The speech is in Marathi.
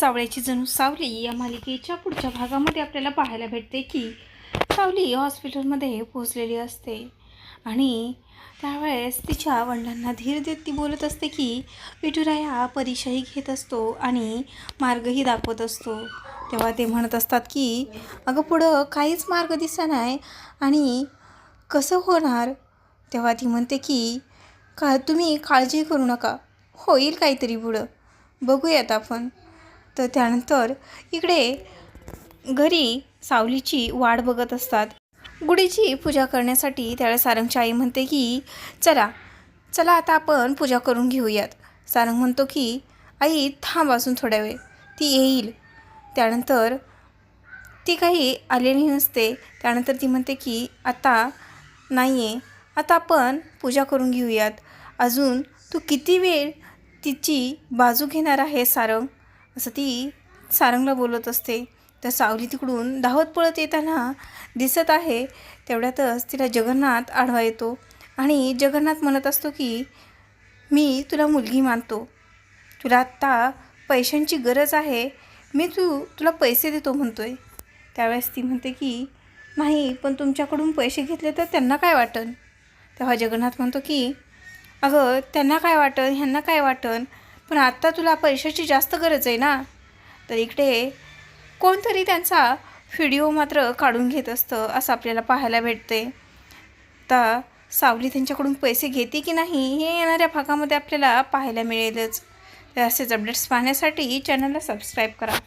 सावळ्याची जणू सावली या मालिकेच्या पुढच्या भागामध्ये आपल्याला पाहायला भेटते की सावली हॉस्पिटलमध्ये पोहोचलेली असते. आणि त्यावेळेस तिच्या वडिलांना धीर देत ती बोलत असते की विठुराया परीक्षाही घेत असतो आणि मार्गही दाखवत असतो. तेव्हा ते म्हणत असतात की अगं पुढं काहीच मार्ग दिसा नाही आणि कसं होणार? तेव्हा ती म्हणते की का तुम्ही काळजी करू नका. होईल काहीतरी पुढं. बघूयात आपण. तर त्यानंतर इकडे घरी सावलीची वाट बघत असतात. गुढीची पूजा करण्यासाठी त्यावेळेस सारंगची आई म्हणते की चला चला आता आपण पूजा करून घेऊयात. सारंग म्हणतो की आई थांब असून थोड्या वेळ ती येईल. त्यानंतर ती काही आलेली नसते. त्यानंतर ती म्हणते की आता नाही आहे आता आपण पूजा करून घेऊयात. अजून तू किती वेळ तिची बाजू घेणार आहे सारंग? असं ती सारंगला बोलत असते. तर सावली तिकडून धावत पळत येताना दिसत आहे. तेवढ्यातच तिला जगन्नाथ आढवा येतो आणि जगन्नाथ म्हणत असतो की मी तुला मुलगी मानतो. तुला आत्ता पैशांची गरज आहे. मी तू तुला पैसे देतो म्हणतो आहे त्यावेळेस ती म्हणते की नाही पण तुमच्याकडून पैसे घेतले तर त्यांना काय वाटन? तेव्हा जगन्नाथ म्हणतो की अगं त्यांना काय वाटन? ह्यांना काय वाटन? पण आत्ता तुला पैशाची जास्त गरज आहे ना? तर इकडे कोणतरी त्यांचा व्हिडिओ मात्र काढून घेत असतं असं आपल्याला पाहायला भेटते आता सावली त्यांच्याकडून पैसे घेते की नाही हे येणाऱ्या भागामध्ये आपल्याला पाहायला मिळेलच. तर असेच अपडेट्स पाहण्यासाठी चॅनलला सबस्क्राईब करा.